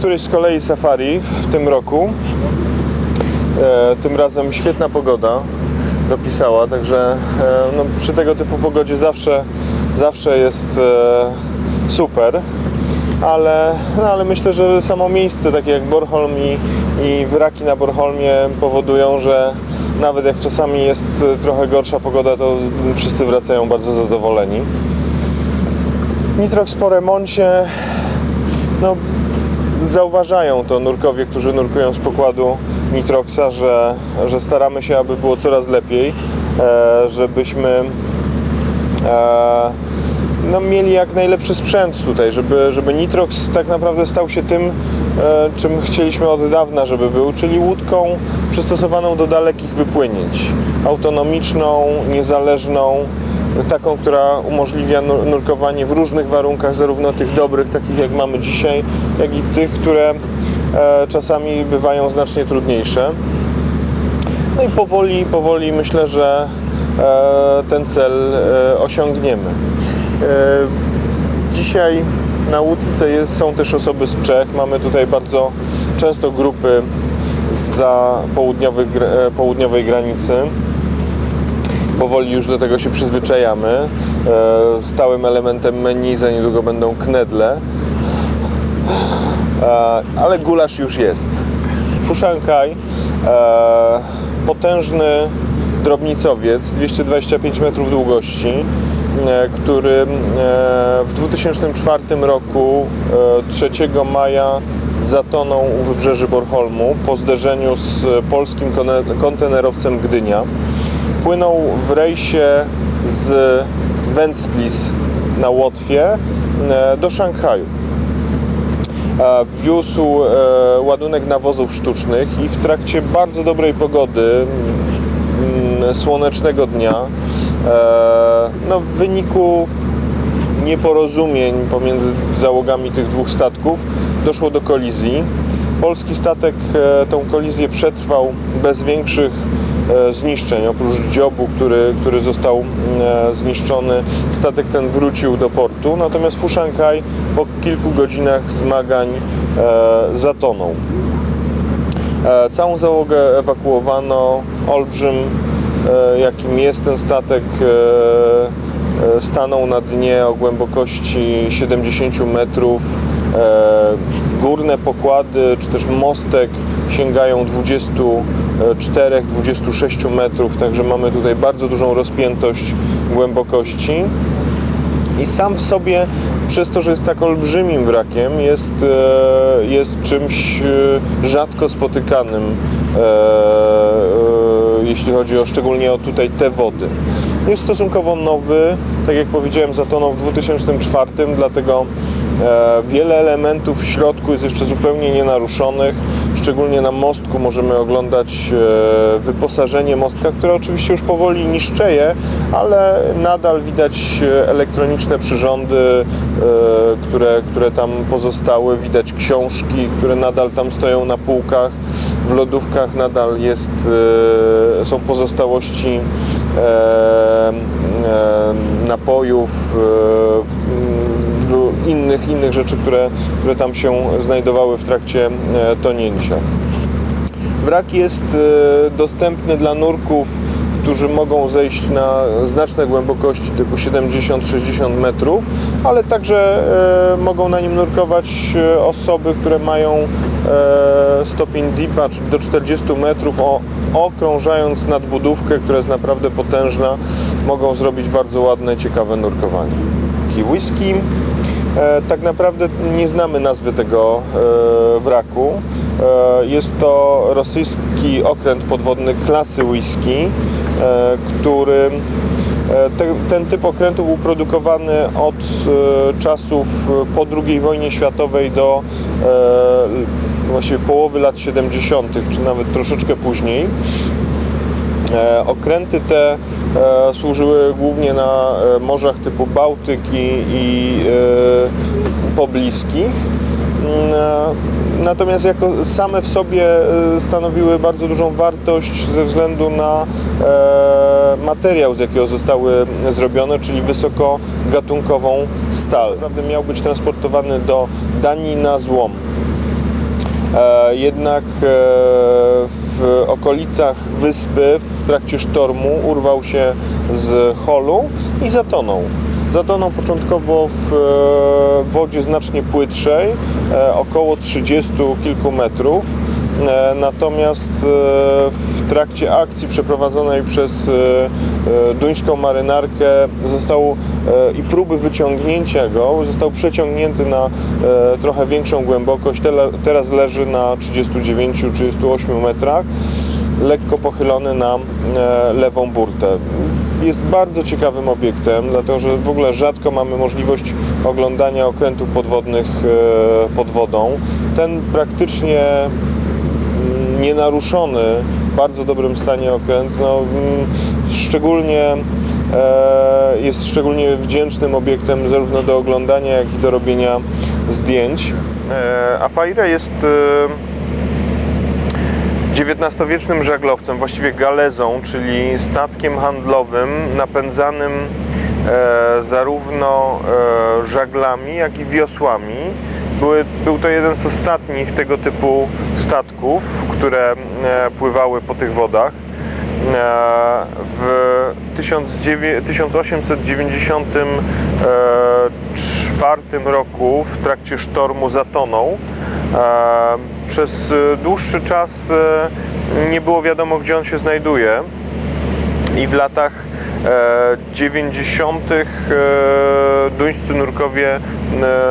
którejś z kolei safari w tym roku. E, tym razem świetna pogoda dopisała, także e, no, przy tego typu pogodzie zawsze, zawsze jest e, super. Ale, no, ale myślę, że samo miejsce, takie jak Bornholm i, i na Bornholmie powodują, że nawet jak czasami jest e, trochę gorsza pogoda, to wszyscy wracają bardzo zadowoleni. Nitrox po remoncie, no zauważają to nurkowie, którzy nurkują z pokładu Nitroxa, że, że staramy się, aby było coraz lepiej, e, żebyśmy e, no, mieli jak najlepszy sprzęt tutaj, żeby, żeby Nitrox tak naprawdę stał się tym, e, czym chcieliśmy od dawna, żeby był, czyli łódką przystosowaną do dalekich wypłynięć, autonomiczną, niezależną, taką, która umożliwia nur- nurkowanie w różnych warunkach, zarówno tych dobrych, takich jak mamy dzisiaj, jak i tych, które e, czasami bywają znacznie trudniejsze. No i powoli, powoli myślę, że e, ten cel e, osiągniemy. Dzisiaj na łódce jest, są też osoby z Czech. Mamy tutaj bardzo często grupy e, południowej granicy. Powoli już do tego się przyzwyczajamy. E, Stałym elementem menu za niedługo będą knedle. E, ale gulasz już jest. Fuszankai, e, potężny drobnicowiec, 225 metrów długości, który w 2004 roku, e, 3 maja, zatonął u wybrzeży Bornholmu po zderzeniu z polskim kontenerowcem Gdynia. Płynął w rejsie z Ventspils na Łotwie e, do Szanghaju. E, Wiózł e, ładunek nawozów sztucznych i w trakcie bardzo dobrej pogody, mm, słonecznego dnia, no w wyniku nieporozumień pomiędzy załogami tych dwóch statków doszło do kolizji. Polski statek tą kolizję przetrwał bez większych zniszczeń. Oprócz dziobu, który, który został e, zniszczony, statek ten wrócił do portu. Natomiast Fushankai po kilku godzinach zmagań e, zatonął. E, Całą załogę ewakuowano. Olbrzym, e, jakim jest ten statek, e, e, stanął na dnie o głębokości 70 metrów. E, Górne pokłady, czy też mostek sięgają 24-26 metrów, także mamy tutaj bardzo dużą rozpiętość głębokości i sam w sobie, przez to, że jest tak olbrzymim wrakiem, jest, e, jest czymś e, rzadko spotykanym, jeśli chodzi o szczególnie o tutaj te wody. Jest stosunkowo nowy, tak jak powiedziałem, zatonął w 2004, dlatego wiele elementów w środku jest jeszcze zupełnie nienaruszonych. Szczególnie na mostku możemy oglądać e, wyposażenie mostka, które oczywiście już powoli niszczeje, ale nadal widać e, elektroniczne przyrządy, e, które, które tam pozostały. Widać książki, które nadal tam stoją na półkach. W lodówkach nadal jest, e, są pozostałości e, e, napojów, e, innych, innych rzeczy, które, które tam się znajdowały w trakcie e, tonięcia. Wrak jest e, dostępny dla nurków, którzy mogą zejść na znaczne głębokości typu 70-60 metrów, ale także e, mogą na nim nurkować osoby, które mają stopień deepa, czyli do 40 metrów, okrążając nadbudówkę, która jest naprawdę potężna, mogą zrobić bardzo ładne, ciekawe nurkowanie. Whisky. E, tak naprawdę nie znamy nazwy tego e, wraku. E, jest to rosyjski okręt podwodny klasy whisky, który te, ten typ okrętu był produkowany od czasów po II wojnie światowej do właściwie połowy lat 70., czy nawet troszeczkę później. Okręty te służyły głównie na morzach typu Bałtyk i, i pobliskich. Mm, e, Natomiast jako same w sobie e, stanowiły bardzo dużą wartość ze względu na e, materiał, z jakiego zostały zrobione, czyli wysokogatunkową stal. Naprawdę miał być transportowany do Danii na złom. Jednak w okolicach wyspy w trakcie sztormu urwał się z holu i zatonął. Zatonął początkowo w e, wodzie znacznie płytszej, e, około 30 kilku metrów. E, Natomiast w trakcie akcji przeprowadzonej przez duńską marynarkę został i próby wyciągnięcia go został przeciągnięty na trochę większą głębokość. Teraz leży na 39-38 metrach, lekko pochylony na lewą burtę. Jest bardzo ciekawym obiektem, dlatego że w ogóle rzadko mamy możliwość oglądania okrętów podwodnych e, pod wodą. Ten praktycznie mm, nienaruszony, w bardzo dobrym stanie okręt, no, mm, szczególnie e, jest szczególnie wdzięcznym obiektem zarówno do oglądania, jak i do robienia zdjęć. E, Afaira jest XIX-wiecznym żaglowcem, właściwie galezą, czyli statkiem handlowym napędzanym e, zarówno e, żaglami, jak i wiosłami. Były, był to jeden z ostatnich tego typu statków, które e, pływały po tych wodach. E, W 1900 1894 roku w trakcie sztormu zatonął. Przez e, dłuższy czas e, nie było wiadomo, gdzie on się znajduje i w latach e, 90. e, duńscy nurkowie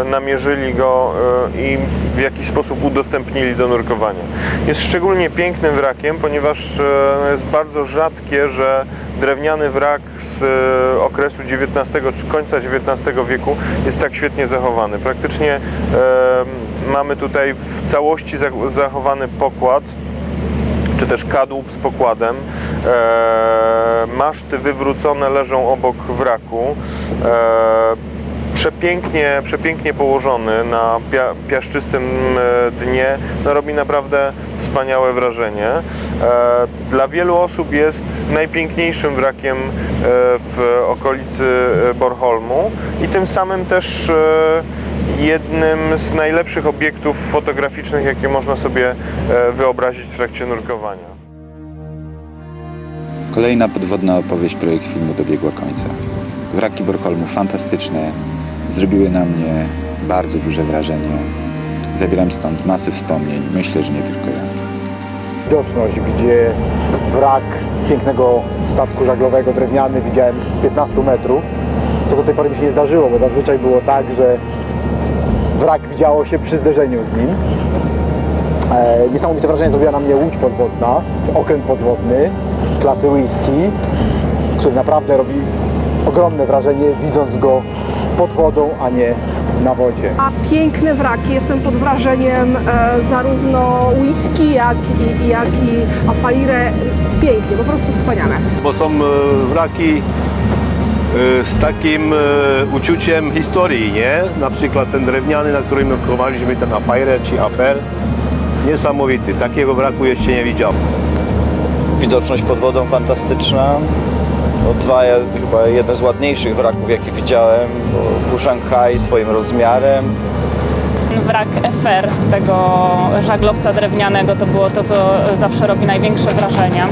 namierzyli go i w jakiś sposób udostępnili do nurkowania. Jest szczególnie pięknym wrakiem, ponieważ jest bardzo rzadkie, że drewniany wrak z okresu XIX czy końca XIX wieku jest tak świetnie zachowany. Praktycznie mamy tutaj w całości za- zachowany pokład, czy też kadłub z pokładem. E, maszty wywrócone leżą obok wraku. E, przepięknie, przepięknie położony na pia, piaszczystym e, dnie, no, robi naprawdę wspaniałe wrażenie. E, dla wielu osób jest najpiękniejszym wrakiem e, w okolicy e, Bornholmu i tym samym też jednym z najlepszych obiektów fotograficznych, jakie można sobie e, wyobrazić w trakcie nurkowania. Kolejna podwodna opowieść projekt filmu dobiegła końca. Wraki Bornholmu fantastyczne, zrobiły na mnie bardzo duże wrażenie. Zabieram stąd masę wspomnień, myślę, że nie tylko ja. widoczność, gdzie wrak pięknego statku żaglowego drewniany widziałem z 15 metrów, co do tej pory mi się nie zdarzyło, bo zazwyczaj było tak, że wrak widziało się przy zderzeniu z nim. E, niesamowite wrażenie zrobiła na mnie łódź podwodna, czy okręt podwodny klasy whisky, który naprawdę robi ogromne wrażenie widząc go pod wodą, a nie na wodzie. A piękne wraki, jestem pod wrażeniem e, zarówno whisky, jak i, jak i afaire. Pięknie, po prostu wspaniale. bo są e, wraki z takim e, uczuciem historii, nie? Na przykład ten drewniany, na którym nurkowaliśmy, ten Afire czy Afer. Niesamowity, takiego wraku jeszcze nie widziałem. widoczność pod wodą fantastyczna. No, dwa, chyba jedne z ładniejszych wraków, jakie widziałem, w Szanghaj swoim rozmiarem. Wrak FR tego żaglowca drewnianego to było to, co zawsze robi największe wrażenie.